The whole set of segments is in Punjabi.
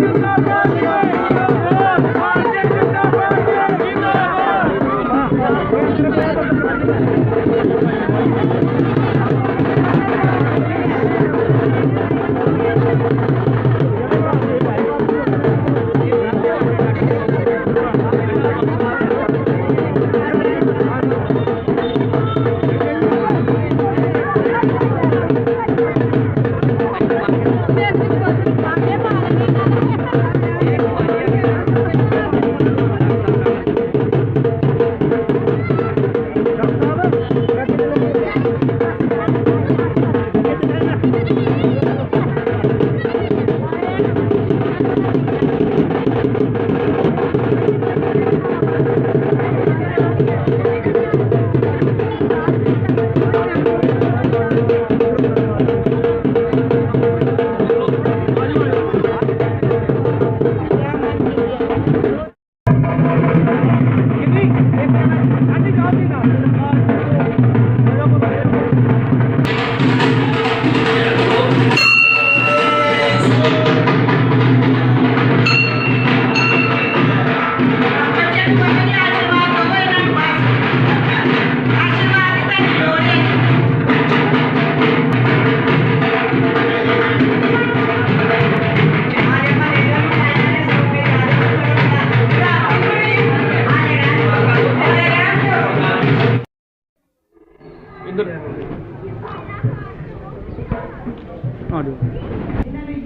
No, no, no. ਇੱਧਰ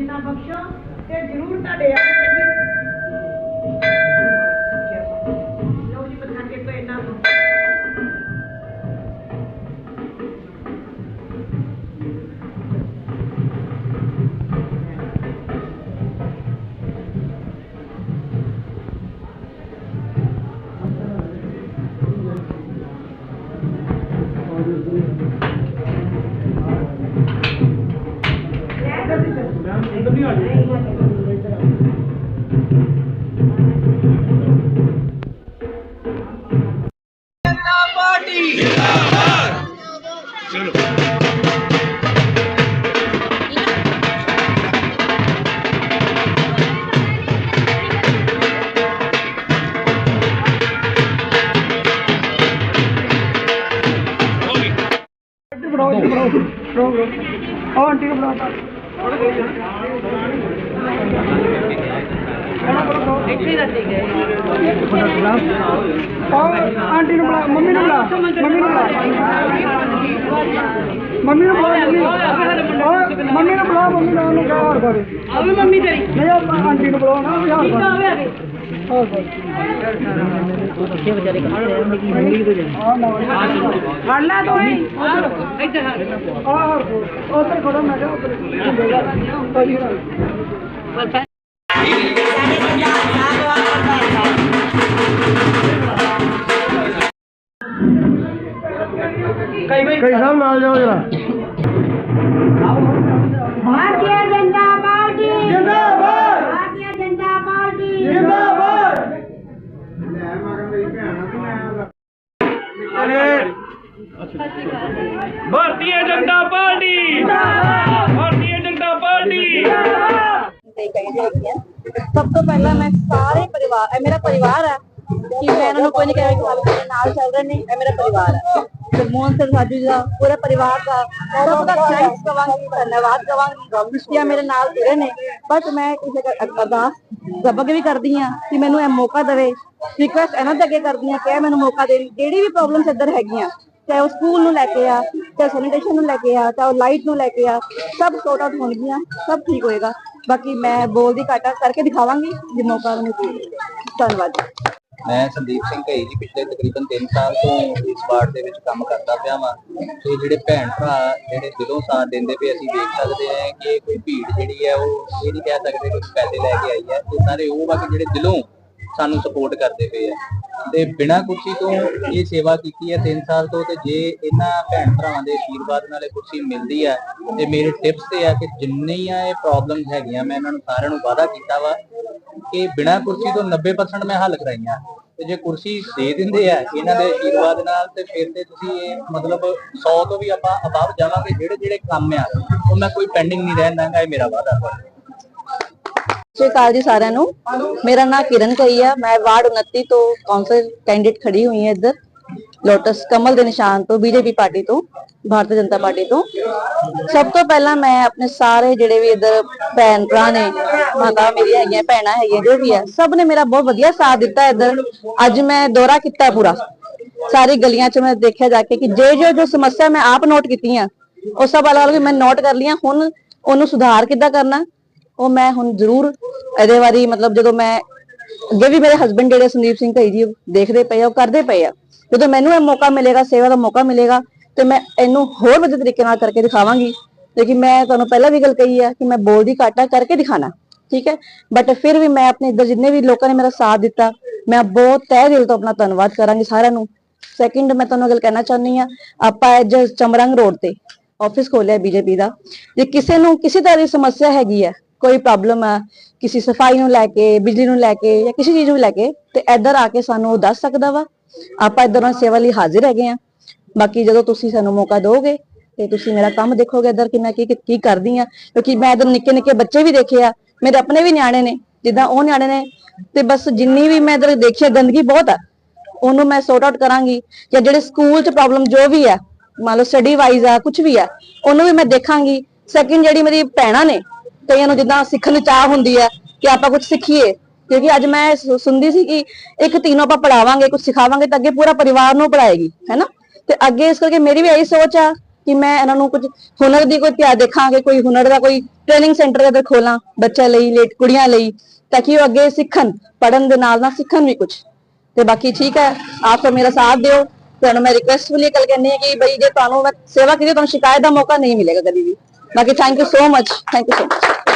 ਇਹਨਾਂ ਬਖਸ਼ੋ ਤੇ ਜ਼ਰੂਰ ਤੁਹਾਡੇ ਆ ਇੱਧਰ ਬਣਾਓ ਇੱਧਰ ਬਣਾਓ ਬਣਾਓ। ਬਣਾਓ ਆਂਟੀ ਨੂੰ ਬਣਾ ਆਂਟੀ ਨੂੰ ਬੁਲਾ ਮੰਮੀ ਨੂੰ ਬੁਲਾ ਮੰਮੀ ਨੂੰ ਬੁਲਾ ਮੰਮੀ ਨੂੰ ਬੁਲਾ ਮੰਮੀ ਨੂੰ ਬੁਲਾ ਮੰਮੀ ਨਾਲ ਉਹਨੂੰ ਕਿਹਾ ਹਾਰ ਕਰੇ ਆਵੇ ਮੰਮੀ ਤੇਰੀ ਨਹੀਂ ਆਂਟੀ ਨੂੰ ਬੁਲਾਓ ਨਾ ਵੀ ਹਾਰ ਠੀਕ ਕਰੇ ਆਵੇ ਆਗੇ ਹਾਰ ਕਰੇ ਆਹ ਨਾ ਫੜ ਲੈ ਤੂੰ ਹੀ ਇੱਧਰ ਆ ਆਹ ਉੱਧਰ ਖੜੋ ਮੈਂ ਕਿਹਾ ਉੱਧਰ ਭਾਈ ਨਾਲ ਕਈ ਬਈ ਕਈ ਸਾਹਿਬ ਸਭ ਤੋਂ ਪਹਿਲਾਂ ਮੈਂ ਸਾਰੇ ਪਰਿਵਾਰ, ਇਹ ਮੇਰਾ ਪਰਿਵਾਰ ਹੈ। ਕਿ ਮੈਂ ਇਹਨਾਂ ਨੂੰ ਕੋਈ ਨਹੀਂ ਕਹਿ ਰਹੀ ਕਿ ਮੇਰੇ ਨਾਲ ਚੱਲ ਰਹੇ ਨੇ, ਇਹ ਮੇਰਾ ਪਰਿਵਾਰ ਹੈ। ਤੇ ਮੋਹਨ ਸਿੰਘ ਸਾਜੂ ਦਾ ਪੂਰੇ ਪਰਿਵਾਰ ਦਾ ਸਭ ਦਾ ਥੈਂਕਸ ਕਵਾਂਗੀ, ਧੰਨਵਾਦ ਕਵਾਂਗੀ ਕਿ ਮੇਰੇ ਨਾਲ ਜੁੜੇ ਨੇ। ਬਸ ਮੈਂ ਕਿਸੇ ਅਰਦਾਸ ਰੱਬ ਅੱਗੇ ਵੀ ਕਰਦੀ ਹਾਂ ਕਿ ਮੈਨੂੰ ਇਹ ਮੌਕਾ ਦੇਵੇ ਰਿਕੁਐਸਟ ਇਹਨਾਂ ਦੇ ਅੱਗੇ ਕਰਦੀ ਹਾਂ ਕਿ ਇਹ ਮੈਨੂੰ ਮੌਕਾ ਦੇਣ ਜਿਹੜੀ ਵੀ ਪ੍ਰੋਬਲਮਸ ਇੱਧਰ ਹੈਗੀਆਂ, ਚਾਹੇ ਉਹ ਸਕੂਲ ਨੂੰ ਲੈ ਕੇ ਆ, ਚਾਹੇ ਸੈਨੀਟੇਸ਼ਨ ਨੂੰ ਲੈ ਕੇ ਆ, ਚਾਹੇ ਉਹ ਲਾਈਟ ਨੂੰ ਲੈ ਕੇ ਆ, ਸਭ ਸੋਰਟ ਆਊਟ ਹੋਣਗੀਆਂ, ਸਭ ਠੀਕ ਹੋਏਗਾ। ਬਾਕੀ ਮੈਂ ਬੋਲਦੀ ਘਾਟਾ ਕਰਕੇ ਦਿਖਾਵਾਂਗੀ ਜੇ ਮੌਕਾ ਮੈਨੂੰ ਦੇ। ਧੰਨਵਾਦ। ਮੈਂ ਸੰਦੀਪ ਸਿੰਘ ਘਈ ਜੀ, ਪਿਛਲੇ ਤਕਰੀਬਨ 3 ਸਾਲ ਤੋਂ ਇਸ ਵਾਰਡ ਦੇ ਵਿੱਚ ਕੰਮ ਕਰਦਾ ਪਿਆ ਵਾਂ। ਤੇ ਜਿਹੜੇ ਭੈਣ ਭਰਾ, ਜਿਹੜੇ ਦਿਲੋਂ ਸਾਥ ਦਿੰਦੇ ਪਏ ਅਸੀਂ ਦੇਖ ਸਕਦੇ ਹਾਂ ਕਿ ਕੋਈ ਭੀੜ ਜਿਹੜੀ ਹੈ ਉਹ ਇਹ ਨਹੀਂ ਕਹਿ ਸਕਦੇ ਕਿ ਪੈਸੇ ਲੈ ਕੇ ਆਈ ਹੈ। ਇਹ ਸਾਰੇ ਉਹ ਵਾ ਕਿ ਜਿਹੜੇ ਦਿਲੋਂ ਸਾਨੂੰ ਸਪੋਰਟ ਕਰਦੇ ਪਏ ਆ। ਤੇ ਬਿਨਾਂ ਕੁਰਸੀ ਤੋਂ ਇਹ ਸੇਵਾ ਕੀਤੀ ਹੈ 3 ਸਾਲ ਤੋਂ ਤੇ ਜੇ ਇਹਨਾਂ ਭੈਣ ਭਰਾਵਾਂ ਦੇ ਆਸ਼ੀਰਵਾਦ ਨਾਲ ਇਹ ਕੁਰਸੀ ਮਿਲਦੀ ਹੈ, ਤੇ ਮੇਰੇ ਟਿਪਸ ਤੇ ਆ ਕਿ ਜਿੰਨੀਆਂ ਇਹ ਪ੍ਰੋਬਲਮਸ ਹੈਗੀਆਂ ਮੈਂ ਇਹਨਾਂ ਨੂੰ ਸਾਰਿਆਂ ਨੂੰ ਵਾਅਦਾ ਕੀਤਾ ਵਾ ਕਿ ਬਿਨਾਂ ਕੁਰਸੀ ਤੋਂ 90% ਮੈਂ ਹੱਲ ਕਰਾਈਆਂ। ਤੇ ਜੇ ਕੁਰਸੀ ਦੇ ਦਿੰਦੇ ਆ ਇਹਨਾਂ ਦੇ ਆਸ਼ੀਰਵਾਦ ਨਾਲ, ਤੇ ਫਿਰ ਤੇ ਤੁਸੀਂ ਇਹ ਮਤਲਬ 100 ਤੋਂ ਵੀ ਆਪਾਂ ਅਬਾਵ ਜਾਵਾਂਗੇ। ਜਿਹੜੇ ਜਿਹੜੇ ਕੰਮ ਆ, ਉਹ ਮੈਂ ਕੋਈ ਪੈਂਡਿੰਗ ਨਹੀਂ ਰਹਿਣ ਦਾਂਗਾ ਇਹ ਮੇਰਾ ਵਾਅਦਾ ਹੈ ਸ਼੍ਰੀ ਅਕਾਲ ਜੀ ਸਾਰਿਆਂ ਨੂੰ। ਮੇਰਾ ਨਾਮ ਕਿਰਨ ਕਈ ਆ। ਮੈਂ ਵਾਰਡ 29 ਤੋਂ ਕੌਂਸਲ ਕੈਂਡੀਡੇਟ ਖੜੀ ਹੋਈ ਹਾਂ ਇੱਧਰ। ਲੋਟਸ ਕਮਲ ਦੇ ਨਿਸ਼ਾਨ ਤੋਂ ਬੀਜੇਪੀ ਪਾਰਟੀ ਤੋਂ, ਭਾਰਤੀ ਜਨਤਾ ਪਾਰਟੀ ਤੋਂ। ਸਭ ਤੋਂ ਪਹਿਲਾਂ ਮੈਂ ਆਪਣੇ ਸਾਰੇ ਜਿਹੜੇ ਵੀ ਇੱਧਰ ਭੈਣ ਭਰਾ ਨੇ, ਮਾਤਾ ਮੇਰੀਆਂ ਹੈਗੀਆਂ, ਭੈਣਾਂ ਹੈਗੀਆਂ, ਜੋ ਵੀ ਹੈ ਸਭ ਨੇ ਮੇਰਾ ਬਹੁਤ ਵਧੀਆ ਸਾਥ ਦਿੱਤਾ ਇੱਧਰ। ਅੱਜ ਮੈਂ ਦੌਰਾ ਕੀਤਾ ਪੂਰਾ। ਸਾਰੀ ਗਲੀਆਂ 'ਚ ਮੈਂ ਦੇਖਿਆ ਜਾ ਕੇ ਕਿ ਜੇ ਜੋ ਜੋ ਸਮੱਸਿਆ ਮੈਂ ਆਪ ਨੋਟ ਕੀਤੀਆਂ, ਉਹ ਸਭ ਅਲੱਗ ਅਲੱਗ ਮੈਂ ਨੋਟ ਕਰ ਲਈਆਂ। ਹੁਣ ਉਹਨੂੰ ਸੁਧਾਰ ਕਿੱਦਾਂ ਕਰਨਾ? ਉਹ ਮੈਂ ਹੁਣ ਜ਼ਰੂਰ ਇਹਦੇ ਵਾਰੀ ਮਤਲਬ ਜਦੋਂ ਮੈਂ ਅੱਗੇ ਵੀ ਮੇਰੇ ਹਸਬੰਡ ਜਿਹੜੇ ਸੰਦੀਪ ਸਿੰਘ ਭਾਈ ਜੀ, ਉਹ ਦੇਖਦੇ ਪਏ ਆ, ਉਹ ਕਰਦੇ ਪਏ ਆ। ਜਦੋਂ ਮੈਨੂੰ ਇਹ ਮੌਕਾ ਮਿਲੇਗਾ, ਸੇਵਾ ਦਾ ਮੌਕਾ ਮਿਲੇਗਾ, ਤੇ ਮੈਂ ਇਹਨੂੰ ਹੋਰ ਵਧੀਆ ਤਰੀਕੇ ਨਾਲ ਕਰਕੇ ਦਿਖਾਵਾਂਗੀ। ਲੇਕਿਨ ਮੈਂ ਤੁਹਾਨੂੰ ਪਹਿਲਾਂ ਵੀ ਗੱਲ ਕਹੀ ਹੈ ਕਿ ਮੈਂ ਬੋਲਦੀ ਘੱਟ ਆ ਕਰਕੇ ਦਿਖਾਣਾ, ਠੀਕ ਹੈ? ਬਟ ਫਿਰ ਵੀ ਮੈਂ ਆਪਣੇ ਇੱਧਰ ਜਿੰਨੇ ਵੀ ਲੋਕਾਂ ਨੇ ਮੇਰਾ ਸਾਥ ਦਿੱਤਾ, ਮੈਂ ਬਹੁਤ ਤਹਿ ਦਿਲ ਤੋਂ ਆਪਣਾ ਧੰਨਵਾਦ ਕਰਾਂਗੀ ਸਾਰਿਆਂ ਨੂੰ। ਸੈਕਿੰਡ ਮੈਂ ਤੁਹਾਨੂੰ ਗੱਲ ਕਹਿਣਾ ਚਾਹੁੰਦੀ ਆ ਆਪਾਂ ਅੱਜ ਚਮਰੰਗ ਰੋਡ ਤੇ ਆਫਿਸ ਖੋਲਿਆ ਬੀਜੇਪੀ ਦਾ। ਜੇ ਕਿਸੇ ਨੂੰ, ਕਿਸੇ ਤਰ੍ਹਾਂ ਦੀ ਸਮੱਸਿਆ ਹੈਗੀ ਹੈ ਕੋਈ ਪ੍ਰੋਬਲਮ ਆ, ਕਿਸੇ ਸਫ਼ਾਈ ਨੂੰ ਲੈ ਕੇ, ਬਿਜਲੀ ਨੂੰ ਲੈ ਕੇ ਜਾਂ ਕਿਸੇ ਚੀਜ਼ ਨੂੰ ਲੈ ਕੇ, ਤੇ ਇੱਧਰ ਆ ਕੇ ਸਾਨੂੰ ਉਹ ਦੱਸ ਸਕਦਾ ਵਾ। ਆਪਾਂ ਇੱਧਰੋਂ ਸੇਵਾ ਲਈ ਹਾਜ਼ਰ ਹੈਗੇ ਆ। ਬਾਕੀ ਜਦੋਂ ਤੁਸੀਂ ਸਾਨੂੰ ਮੌਕਾ ਦਿਓਗੇ ਤੇ ਤੁਸੀਂ ਮੇਰਾ ਕੰਮ ਦੇਖੋਗੇ ਇੱਧਰ ਕਿ ਮੈਂ ਕੀ ਕੀ ਕਰਦੀ ਆ। ਕਿਉਂਕਿ ਮੈਂ ਇੱਧਰ ਨਿੱਕੇ ਨਿੱਕੇ ਬੱਚੇ ਵੀ ਦੇਖੇ ਆ, ਮੇਰੇ ਆਪਣੇ ਵੀ ਨਿਆਣੇ ਨੇ, ਜਿੱਦਾਂ ਉਹ ਨਿਆਣੇ ਨੇ, ਤੇ ਬਸ ਜਿੰਨੀ ਵੀ ਮੈਂ ਇੱਧਰ ਦੇਖਿਆ ਗੰਦਗੀ ਬਹੁਤ ਆ, ਉਹਨੂੰ ਮੈਂ ਸੌਟ ਆਊਟ ਕਰਾਂਗੀ। ਜਾਂ ਜਿਹੜੇ ਸਕੂਲ 'ਚ ਪ੍ਰੋਬਲਮ ਜੋ ਵੀ ਆ, ਮੰਨ ਲਓ ਸਟੱਡੀ ਵਾਈਜ਼ ਆ ਕੁਝ ਵੀ ਆ, ਉਹਨੂੰ ਵੀ ਮੈਂ ਦੇਖਾਂਗੀ। ਸੈਕਿੰਡ ਜਿਹੜੀ ਮੇਰੀ ਭੈਣਾਂ ਨੇ ਕਈਆਂ ਨੂੰ ਜਿੱਦਾਂ ਸਿੱਖਣ ਦੀ ਚਾਹ ਹੁੰਦੀ ਹੈ ਕਿ ਆਪਾਂ ਕੁਝ ਸਿੱਖੀਏ। ਕਿਉਂਕਿ ਅੱਜ ਮੈਂ ਸੁ- ਸੁਣਦੀ ਸੀ ਕਿ ਇੱਕ ਤੀਨੋਂ ਆਪਾਂ ਪੜਾਵਾਂਗੇ ਕੁਝ ਸਿਖਾਵਾਂਗੇ ਤਾਂ ਅੱਗੇ ਪੂਰਾ ਪਰਿਵਾਰ ਨੂੰ ਪੜਾਏਗੀ ਹੈਨਾ ਤੇ ਅੱਗੇ ਇਸ ਕਰਕੇ ਮੇਰੀ ਵੀ ਇਹੀ ਸੋਚ ਆ ਕਿ ਮੈਂ ਇਹਨਾਂ ਨੂੰ ਕੁਝ ਹੁਨਰ ਦੀ ਕੋਈ ਧਿਆਨ ਦੇਖਾਂਗੇ, ਕੋਈ ਹੁਨਰ ਦਾ ਕੋਈ ਟ੍ਰੇਨਿੰਗ ਸੈਂਟਰ ਇੱਧਰ ਖੋਲਾਂ ਬੱਚਿਆਂ ਲਈ, ਲੇਟ, ਕੁੜੀਆਂ ਲਈ, ਤਾਂ ਕਿ ਉਹ ਅੱਗੇ ਸਿੱਖਣ ਪੜਨ ਦੇ ਨਾਲ ਨਾਲ ਸਿੱਖਣ ਵੀ ਕੁਝ ਤੇ ਬਾਕੀ ਠੀਕ ਹੈ, ਆਪ ਸਭ ਮੇਰਾ ਸਾਥ ਦਿਓ। ਤੁਹਾਨੂੰ ਮੈਂ ਰਿਕੁਐਸਟ ਲਈ ਕੱਲ ਕਹਿੰਦੀ ਹਾਂ ਕਿ ਬਈ ਜੇ ਤੁਹਾਨੂੰ ਮੈਂ ਸੇਵਾ ਕੀਤੀ, ਤੁਹਾਨੂੰ ਸ਼ਿਕਾਇਤ ਦਾ ਮੌਕਾ ਨਹੀਂ ਮਿਲੇਗਾ ਕਦੀ ਵੀ। Baki, thank you so much. Thank you so much.